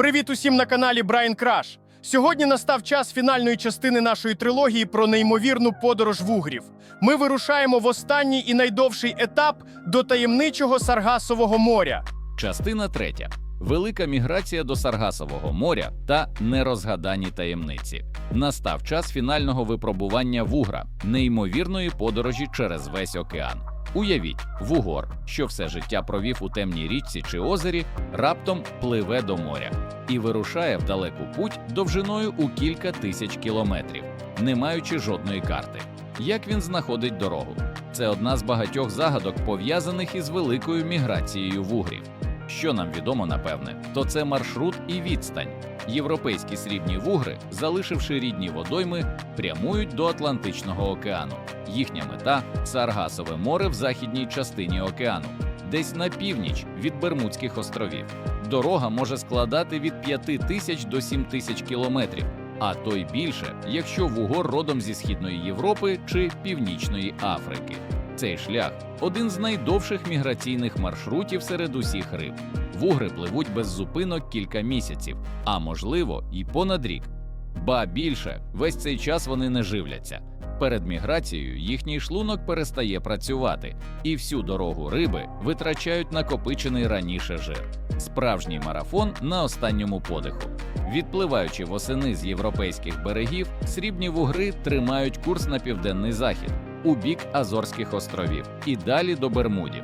Привіт усім на каналі Брайан Краш. Сьогодні настав час фінальної частини нашої трилогії про неймовірну подорож вугрів. Ми вирушаємо в останній і найдовший етап до таємничого Саргасового моря. Частина третя. Велика міграція до Саргасового моря та нерозгадані таємниці. Настав час фінального випробування вугра, неймовірної подорожі через весь океан. Уявіть, вугор, що все життя провів у темній річці чи озері, раптом пливе до моря і вирушає в далеку путь довжиною у кілька тисяч кілометрів, не маючи жодної карти. Як він знаходить дорогу? Це одна з багатьох загадок, пов'язаних із великою міграцією вугрів. Що нам відомо, напевне, то це маршрут і відстань. Європейські срібні вугри, залишивши рідні водойми, прямують до Атлантичного океану. Їхня мета Саргасове море в західній частині океану, десь на північ від Бермудських островів. Дорога може складати від 5 тисяч до 7 тисяч кілометрів, а то й більше, якщо вугор родом зі східної Європи чи Північної Африки. Цей шлях один з найдовших міграційних маршрутів серед усіх риб. Вугри пливуть без зупинок кілька місяців, а можливо, і понад рік. Ба більше, весь цей час вони не живляться. Перед міграцією їхній шлунок перестає працювати, і всю дорогу риби витрачають накопичений раніше жир. Справжній марафон на останньому подиху. Відпливаючи восени з європейських берегів, срібні вугри тримають курс на південний захід у бік Азорських островів і далі до Бермудів.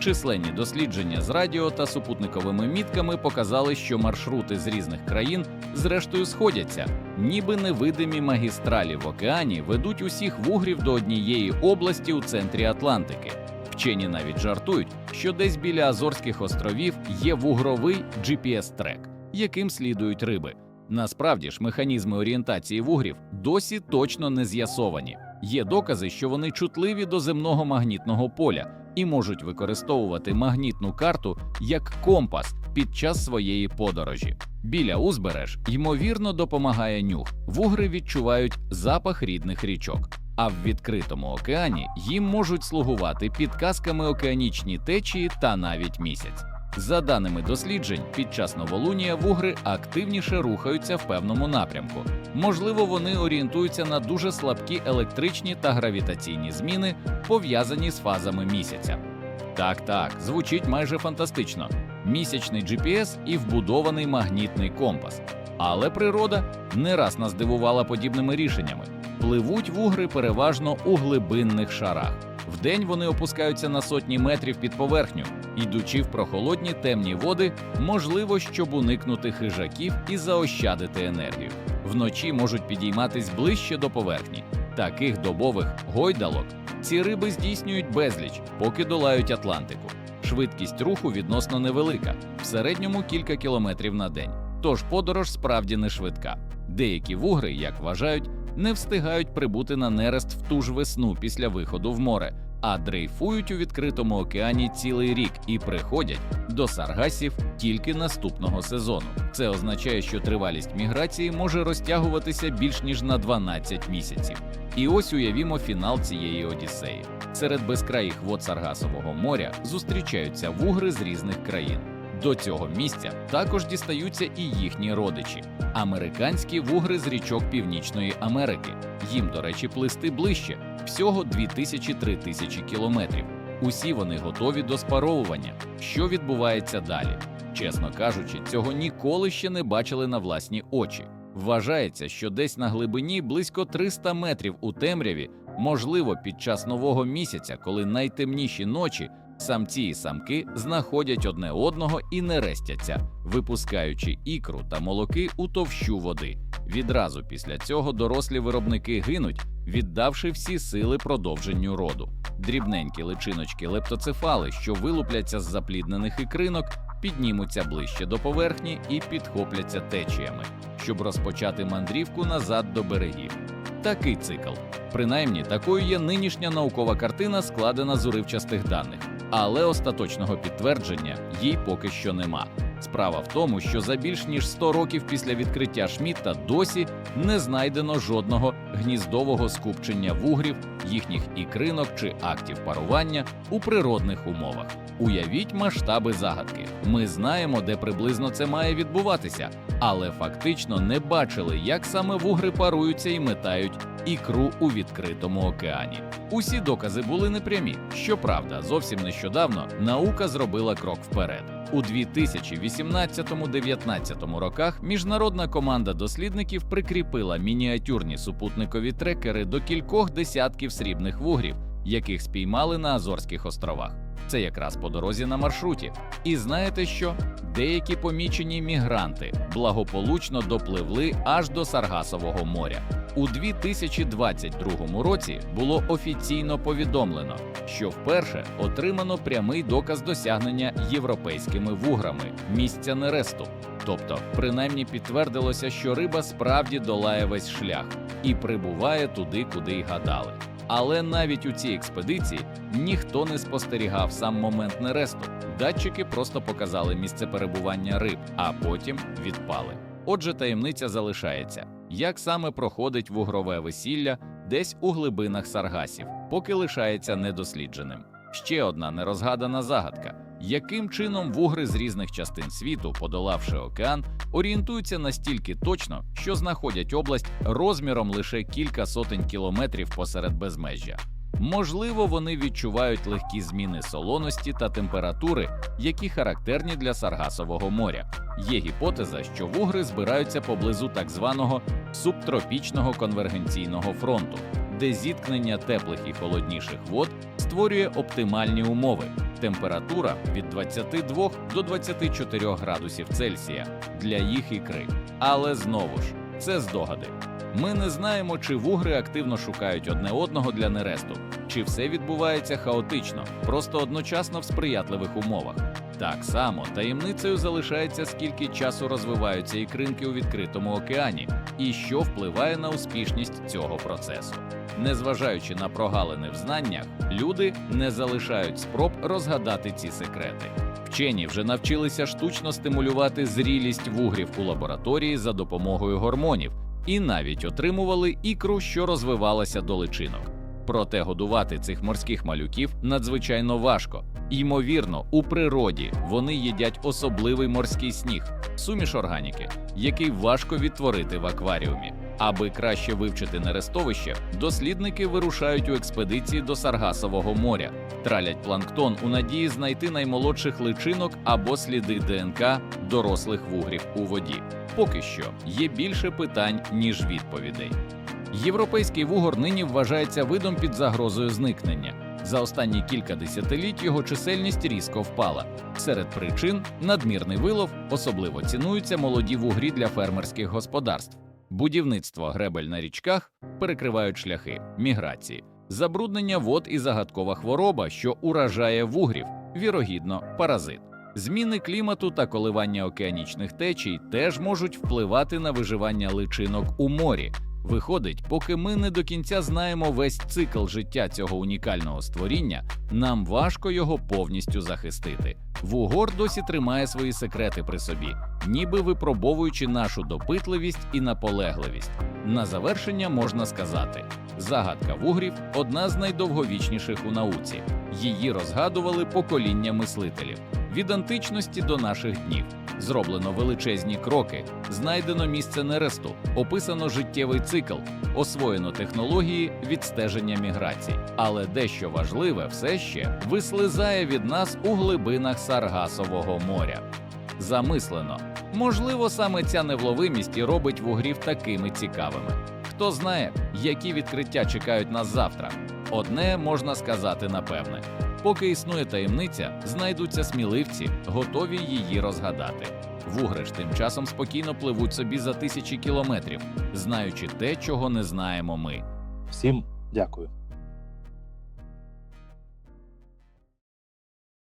Численні дослідження з радіо та супутниковими мітками показали, що маршрути з різних країн зрештою сходяться, ніби невидимі магістралі в океані ведуть усіх вугрів до однієї області у центрі Атлантики. Вчені навіть жартують, що десь біля Азорських островів є вугровий GPS-трек, яким слідують риби. Насправді ж, механізми орієнтації вугрів досі точно не з'ясовані. Є докази, що вони чутливі до земного магнітного поля і можуть використовувати магнітну карту як компас під час своєї подорожі. Біля узбереж ймовірно допомагає нюх. Вугри відчувають запах рідних річок. А в відкритому океані їм можуть слугувати підказками океанічні течії та навіть місяць. За даними досліджень, під час новолунія вугри активніше рухаються в певному напрямку. Можливо, вони орієнтуються на дуже слабкі електричні та гравітаційні зміни, пов'язані з фазами місяця. Так, так, звучить майже фантастично. Місячний GPS і вбудований магнітний компас. Але природа не раз нас дивувала подібними рішеннями. Пливуть вугри переважно у глибинних шарах. Вдень вони опускаються на сотні метрів під поверхню, йдучи в прохолодні темні води, можливо, щоб уникнути хижаків і заощадити енергію. Вночі можуть підійматись ближче до поверхні. Таких добових гойдалок ці риби здійснюють безліч, поки долають Атлантику. Швидкість руху відносно невелика, в середньому кілька кілометрів на день. Тож подорож справді не швидка. Деякі вугри, як вважають, не встигають прибути на нерест в ту ж весну після виходу в море, а дрейфують у відкритому океані цілий рік і приходять до саргасів тільки наступного сезону. Це означає, що тривалість міграції може розтягуватися більш ніж на 12 місяців. І ось уявімо фінал цієї одіссеї. Серед безкраїх вод Саргасового моря зустрічаються вугри з різних країн. До цього місця також дістаються і їхні родичі американські вугри з річок Північної Америки. Їм, до речі, плисти ближче всього 2000-3000 тисячі кілометрів. Усі вони готові до спаровування. Що відбувається далі? Чесно кажучи, цього ніколи ще не бачили на власні очі. Вважається, що десь на глибині близько 300 метрів у темряві, можливо, під час нового місяця, коли найтемніші ночі. Самці і самки знаходять одне одного і не рестяться, випускаючи ікру та молоки у товщу води. Відразу після цього дорослі виробники гинуть, віддавши всі сили продовженню роду. Дрібненькі личиночки лептоцефали, що вилупляться з запліднених ікринок, піднімуться ближче до поверхні і підхопляться течіями, щоб розпочати мандрівку назад до берегів. Такий цикл. Принаймні, такою є нинішня наукова картина, складена з уривчастих даних, але остаточного підтвердження їй поки що нема. Справа в тому, що за більш ніж 100 років після відкриття Шмітта досі не знайдено жодного гніздового скупчення вугрів, їхніх ікринок чи актів парування у природних умовах. Уявіть масштаби загадки. Ми знаємо, де приблизно це має відбуватися, але фактично не бачили, як саме вугри паруються і метають ікру у відкритому океані. Усі докази були непрямі. Щоправда, зовсім нещодавно наука зробила крок вперед. У 2018-19 роках міжнародна команда дослідників прикріпила мініатюрні супутникові трекери до кількох десятків срібних вугрів, яких спіймали на Азорських островах. Це якраз по дорозі на маршруті. І знаєте що? Деякі помічені мігранти благополучно допливли аж до Саргасового моря. У 2022 році було офіційно повідомлено, що вперше отримано прямий доказ досягнення європейськими вуграми місця нересту. Тобто, принаймні підтвердилося, що риба справді долає весь шлях і прибуває туди, куди й гадали. Але навіть у цій експедиції ніхто не спостерігав сам момент нересту. Датчики просто показали місце перебування риб, а потім відпали. Отже, таємниця залишається, як саме проходить вугрове весілля десь у глибинах саргасів, поки лишається недослідженим. Ще одна нерозгадана загадка: яким чином вугри з різних частин світу, подолавши океан, орієнтуються настільки точно, що знаходять область розміром лише кілька сотень кілометрів посеред безмежжя. Можливо, вони відчувають легкі зміни солоності та температури, які характерні для Саргасового моря. Є гіпотеза, що вугри збираються поблизу так званого субтропічного конвергенційного фронту, де зіткнення теплих і холодніших вод створює оптимальні умови. Температура від 22 до 24 градусів Цельсія для їх ікри. Але знову ж, це здогади. Ми не знаємо, чи вугри активно шукають одне одного для нересту, чи все відбувається хаотично, просто одночасно в сприятливих умовах. Так само таємницею залишається, скільки часу розвиваються ікринки у відкритому океані, і що впливає на успішність цього процесу. Незважаючи на прогалини в знаннях, люди не залишають спроб розгадати ці секрети. Вчені вже навчилися штучно стимулювати зрілість вугрів у лабораторії за допомогою гормонів і навіть отримували ікру, що розвивалася до личинок. Проте годувати цих морських малюків надзвичайно важко. Ймовірно, у природі вони їдять особливий морський сніг, суміш органіки, який важко відтворити в акваріумі. Аби краще вивчити нерестовище, дослідники вирушають у експедиції до Саргасового моря, тралять планктон у надії знайти наймолодших личинок або сліди ДНК дорослих вугрів у воді. Поки що є більше питань, ніж відповідей. Європейський вугор нині вважається видом під загрозою зникнення. За останні кілька десятиліть його чисельність різко впала. Серед причин надмірний вилов особливо цінуються молоді вугрі для фермерських господарств. Будівництво гребель на річках перекривають шляхи міграції, забруднення вод і загадкова хвороба, що уражає вугрів, вірогідно, паразит. Зміни клімату та коливання океанічних течій теж можуть впливати на виживання личинок у морі. Виходить, поки ми не до кінця знаємо весь цикл життя цього унікального створіння, нам важко його повністю захистити. Вугор досі тримає свої секрети при собі, ніби випробовуючи нашу допитливість і наполегливість. На завершення можна сказати: загадка вугрів одна з найдовговічніших у науці. Її розгадували покоління мислителів від античності до наших днів. Зроблено величезні кроки, знайдено місце нересту, описано життєвий цикл, освоєно технології відстеження міграцій. Але дещо важливе все ще вислизає від нас у глибинах Саргасового моря. Замислено, можливо, саме ця невловимість і робить вугрів такими цікавими. Хто знає, які відкриття чекають нас завтра. Одне можна сказати напевне: поки існує таємниця, знайдуться сміливці, готові її розгадати. Вугриш тим часом спокійно пливуть собі за тисячі кілометрів, знаючи те, чого не знаємо ми. Всім дякую.